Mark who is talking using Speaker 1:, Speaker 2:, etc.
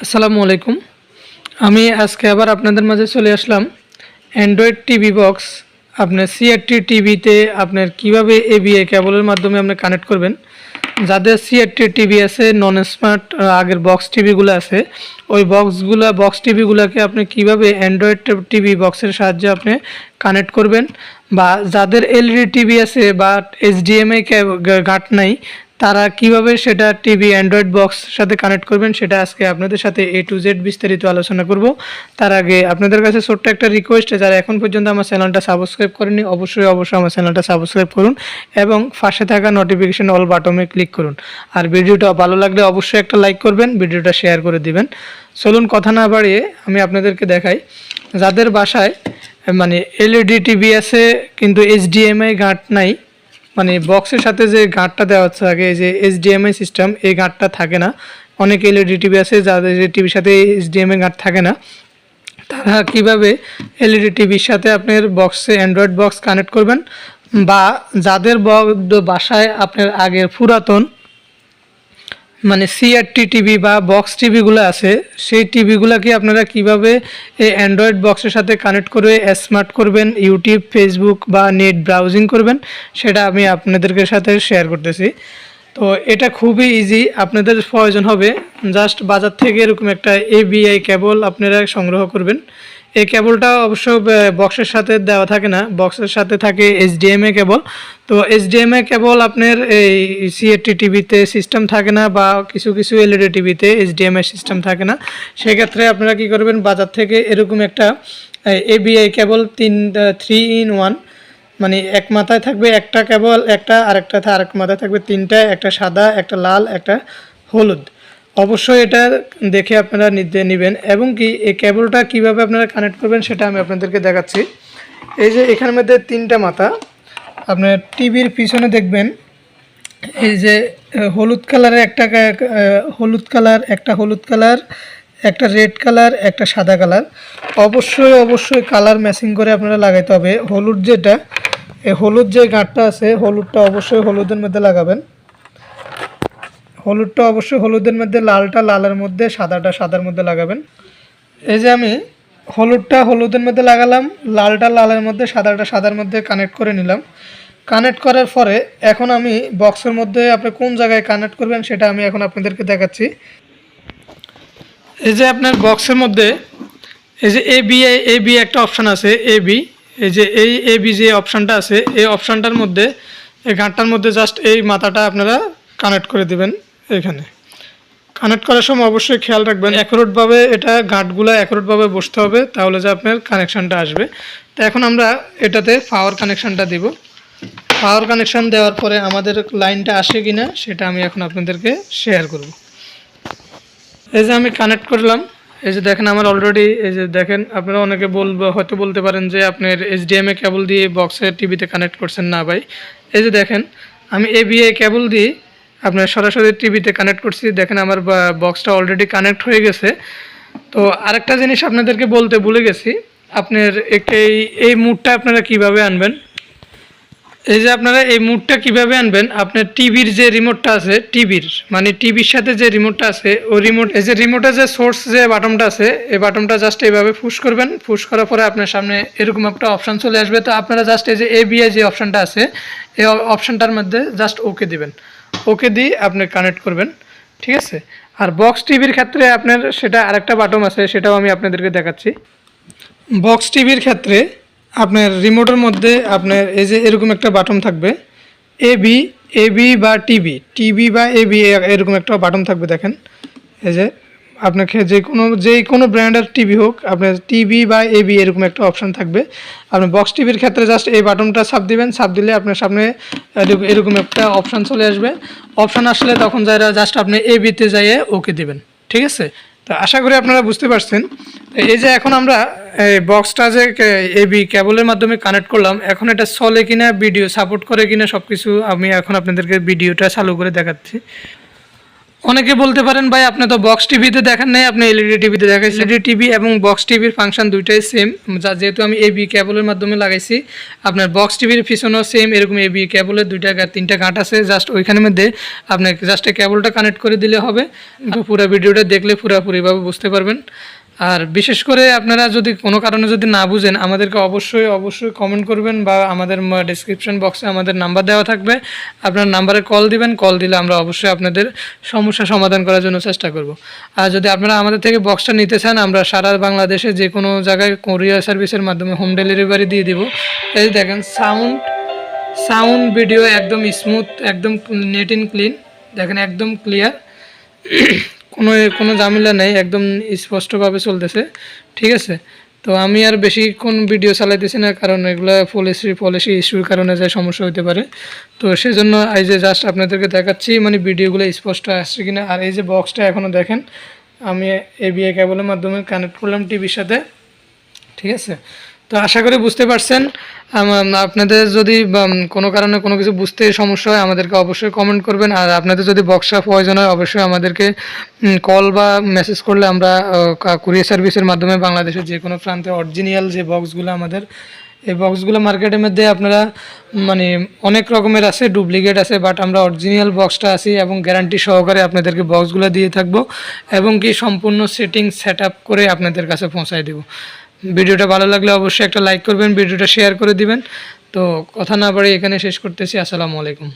Speaker 1: আসসালামু আলাইকুম। আমি আজকে আবার আপনাদের মাঝে চলে আসলাম অ্যান্ড্রয়েড টিভি বক্স আপনার সিআরটি টিভিতে আপনার কীভাবে এবিআই কেবলের মাধ্যমে আপনি কানেক্ট করবেন। যাদের সিআরটি টিভি আছে নন স্মার্ট আগের বক্স টিভিগুলো আছে, ওই বক্সগুলো বক্স টিভিগুলোকে আপনি কীভাবে অ্যান্ড্রয়েড টিভি বক্সের সাহায্যে আপনি কানেক্ট করবেন? বা যাদের এলইডি টিভি আছে, বা এইচডিএমআই ঘাট নাই তারা কীভাবে সেটা টিভি, অ্যান্ড্রয়েড বক্স সাথে কানেক্ট করবেন, সেটা আজকে আপনাদের সাথে এ টু জেড বিস্তারিত আলোচনা করব। তার আগে আপনাদের কাছে ছোট্ট একটা রিকোয়েস্ট যারা এখন পর্যন্ত আমার চ্যানেলটা সাবস্ক্রাইব করেনি অবশ্যই অবশ্যই আমার চ্যানেলটা সাবস্ক্রাইব করুন এবং পাশে থাকা নোটিফিকেশন অল বাটনে ক্লিক করুন। আর ভিডিওটা ভালো লাগলে অবশ্যই একটা লাইক করবেন, ভিডিওটা শেয়ার করে দিবেন। চলুন, কথা না বাড়িয়ে আমি আপনাদেরকে দেখাই। যাদের বাসায় মানে এলইডি টিভি আছে, কিন্তু এইচডিএমআই গাঁট নাই মানে বক্সের সাথে যে গাঁটটা দেওয়া হচ্ছে আগে যে এইচডিএমআই সিস্টেম এই গাঁটটা থাকে না। অনেক এলইডি টিভি আছে, যাদের টিভির সাথে এইচডিএমআই গাঁট থাকে না। তারা কীভাবে এলইডি টিভির সাথে আপনার বক্সে অ্যান্ড্রয়েড বক্স কানেক্ট করবেন? বা যাদের বাসায় আপনার আগের পুরাতন মানে সিআরটি টিভি বা বক্স টিভিগুলো আছে, সেই টিভিগুলোকে আপনারা কীভাবে এই অ্যান্ড্রয়েড বক্সের সাথে কানেক্ট করে স্মার্ট করবেন ইউটিউব ফেসবুক বা নেট ব্রাউজিং করবেন, সেটা আমি আপনাদেরকে সাথে শেয়ার করতেছি। তো এটা খুবই ইজি আপনাদের প্রয়োজন হবে জাস্ট বাজার থেকে এরকম একটা এবিআই কেবল আপনারা সংগ্রহ করবেন। এই কেবলটা অবশ্য বক্সের সাথে দেওয়া থাকে না। বক্সের সাথে থাকে এইচডিএমআই কেবল। তো এইচডিএমআই কেবল আপনার এই সিএটি টিভিতে সিস্টেম থাকে না বা কিছু কিছু এলইডি টিভিতে এইচডিএমআই সিস্টেম থাকে না। সেক্ষেত্রে আপনারা কি করবেন, বাজার থেকে এরকম একটা এবিআই কেবল তিন থ্রি ইন ওয়ান মানে এক মাথায় থাকবে একটা কেবল, একটা আরেকটা আরেক মাথায় থাকবে তিনটা, একটা সাদা, একটা লাল, একটা হলুদ। অবশ্যই এটা দেখে আপনারা নিতে নেবেন। এবং কি এই কেবলটা কীভাবে আপনারা কানেক্ট করবেন সেটা আমি আপনাদেরকে দেখাচ্ছি। এই যে এখানের মধ্যে তিনটা মাথা। আপনার টিভির পিছনে দেখবেন, এই যে হলুদ কালারের একটা হলুদ কালার, একটা হলুদ কালার, একটা রেড কালার, একটা সাদা কালার। অবশ্যই অবশ্যই কালার ম্যাচিং করে আপনারা লাগাইতে হবে। হলুদ যেটা এই হলুদ যে গাঁটটা আছে, হলুদটা অবশ্যই হলুদের মধ্যে লাগাবেন। হলুদটা অবশ্যই হলুদের মধ্যে, লালটা লালের মধ্যে, সাদাটা সাদার মধ্যে লাগাবেন। এই যে আমি হলুদটা হলুদের মধ্যে লাগালাম, লালটা লালের মধ্যে, সাদাটা সাদার মধ্যে কানেক্ট করে নিলাম। কানেক্ট করার পরে এখন আমি বক্সের মধ্যে আপনি কোন জায়গায় কানেক্ট করবেন সেটা আমি এখন আপনাদেরকে দেখাচ্ছি। এই যে আপনার বক্সের মধ্যে, এই যে এ বি এ বি একটা অপশান আছে এ বি এই যে এই এ বি যে অপশানটা আছে, এই অপশানটার মধ্যে, এই গাঁটটার মধ্যে জাস্ট এই মাথাটা আপনারা কানেক্ট করে দিবেন। এখানে। কানেক্ট করার সময় অবশ্যই খেয়াল রাখবেন অ্যাকুরেটভাবে এটা গাঁটগুলো অ্যাকুরেটভাবে বসতে হবে, তাহলে যে আপনার কানেকশানটা আসবে। তো এখন আমরা এটাতে পাওয়ার কানেকশানটা দিব। পাওয়ার কানেকশান দেওয়ার পরে আমাদের লাইনটা আসে কি না সেটা আমি এখন আপনাদেরকে শেয়ার করব। এই যে আমি কানেক্ট করলাম, এই যে দেখেন আমার অলরেডি এই যে দেখেন, আপনারা অনেকে বলব, হয়তো বলতে পারেন যে আপনার এইচডিএমএ কেবল দিয়ে বক্সের টিভিতে কানেক্ট করছেন না ভাই। এই যে দেখেন, আমি এ এবিএ কেবল দিয়ে আপনার সরাসরি টিভিতে কানেক্ট করছি। দেখেন আমার বক্সটা অলরেডি কানেক্ট হয়ে গেছে। তো আরেকটা জিনিস আপনাদেরকে বলতে ভুলে গেছি। আপনার এই এই মুডটা আপনারা কীভাবে আনবেন? এই যে আপনারা এই মুডটা কীভাবে আনবেন? আপনার টিভির যে রিমোটটা আছে টিভির মানে টিভির সাথে যে রিমোটটা আছে, ওই রিমোট এই যে রিমোটের যে সোর্স যে বাটনটা আছে, এই বাটনটা জাস্ট এইভাবে পুশ করবেন। পুশ করার পরে আপনার সামনে এরকম একটা অপশান চলে আসবে। তো আপনারা জাস্ট এই যে এ এবিআই যে অপশানটা আছে, এই অপশানটার মধ্যে জাস্ট ওকে দিবেন। ওকে দিয়ে আপনি কানেক্ট করবেন, ঠিক আছে? আর বক্স টিভির ক্ষেত্রে আপনার সেটা আরেকটা বাটন আছে, সেটাও আমি আপনাদেরকে দেখাচ্ছি। বক্স টিভির ক্ষেত্রে আপনার রিমোটের মধ্যে আপনার এই যে এরকম একটা বাটন থাকবে এ বি এ বি বা টিভি টিভি বা এ বি এরকম একটা বাটন থাকবে, দেখেন। এই যে আপনাকে যে কোনো যে কোনো ব্র্যান্ডের টিভি হোক, আপনার টিভি বা এবি এরকম একটা অপশন থাকবে। আপনি বক্স টিভির ক্ষেত্রে জাস্ট এই বাটনটা চাপ দিবেন চাপ দিলে আপনার সামনে এরকম- একটা অপশন চলে আসবে। অপশান আসলে তখন যারা জাস্ট আপনি এবিতে যাইয়ে ওকে দিবেন, ঠিক আছে? তো আশা করি আপনারা বুঝতে পারছেন। এই যে এখন আমরা, এই বক্সটা যে এবি কেবলের মাধ্যমে কানেক্ট করলাম, এখন এটা চলে কিনা ভিডিও সাপোর্ট করে কিনা সব কিছু আমি এখন আপনাদেরকে ভিডিওটা চালু করে দেখাচ্ছি। অনেকে বলতে পারেন, ভাই, আপনি তো বক্স টিভিতে দেখেন নাই, আপনি এলইডি টিভিতে দেখেন এলইডি টিভি এবং বক্স টিভির ফাংশন দুইটাই সেম যা যেহেতু আমি এবি কেবলের মাধ্যমে লাগাইছি, আপনার বক্স টিভির ফিশনও সেম এরকম এবি কেবলের দুইটা তিনটা গাঁট আছে জাস্ট ওইখানের মধ্যে আপনি জাস্ট কেবলটা কানেক্ট করে দিলে হবে। পুরো ভিডিওটা দেখলে পুরোপুরিভাবে বুঝতে পারবেন। আর বিশেষ করে আপনারা যদি কোনো কারণে যদি না বুঝেন, আমাদেরকে অবশ্যই অবশ্যই কমেন্ট করবেন বা আমাদের ডিসক্রিপশন বক্সে আমাদের নাম্বার দেওয়া থাকবে। আপনার নাম্বারে কল দিবেন কল দিলে আমরা অবশ্যই আপনাদের সমস্যা সমাধান করার জন্য চেষ্টা করব। আর যদি আপনারা আমাদের থেকে বক্সটা নিতে চান, আমরা সারা বাংলাদেশে যে কোনো জায়গায় কোরিয়ার সার্ভিসের মাধ্যমে হোম ডেলিভারি দিয়ে দিব। এই দেখেন সাউন্ড সাউন্ড ভিডিও একদম স্মুথ একদম নেট ইন ক্লিন দেখেন একদম ক্লিয়ার কোনো কোনো ঝামেলা নেই, একদম স্পষ্টভাবে চলতেছে। ঠিক আছে? তো আমি আর বেশিক্ষণ ভিডিও চালাইতেছি না, কারণ এগুলো পলিসি পলিসি ইস্যুর কারণে যে সমস্যা হতে পারে। তো সেজন্য এই যে জাস্ট আপনাদেরকে দেখাচ্ছি মানে ভিডিওগুলো স্পষ্ট আসছে কিনা, আর এই যে বক্সটা এখনও দেখেন, আমি এ এবিআই কেবলের মাধ্যমে কানেক্ট করলাম টিভির সাথে। ঠিক আছে? তো আশা করি বুঝতে পারছেন। আপনাদের যদি কোনো কারণে কোনো কিছু বুঝতে সমস্যা হয়, আমাদেরকে অবশ্যই কমেন্ট করবেন। আর আপনাদের যদি বক্সটা প্রয়োজন হয়, অবশ্যই আমাদেরকে কল বা মেসেজ করলে আমরা কুরিয়ার সার্ভিসের মাধ্যমে বাংলাদেশের যে কোনো প্রান্তে অরিজিনাল যে বক্সগুলো আমাদের, এই বক্সগুলো মার্কেটের মধ্যে আপনারা মানে অনেক রকমের আছে ডুপ্লিকেট আছে বাট আমরা অরিজিনাল বক্সটা আছি এবং গ্যারান্টি সহকারে আপনাদেরকে বক্সগুলো দিয়ে থাকব এবং কি সম্পূর্ণ সেটিং সেট করে আপনাদের কাছে পৌঁছায় দেবো। ভিডিওটা ভালো লাগলে অবশ্যই একটা লাইক করবেন, ভিডিওটা শেয়ার করে দিবেন। তো কথা না বাড়ি এখানে শেষ করতেছি, আসসালামু আলাইকুম।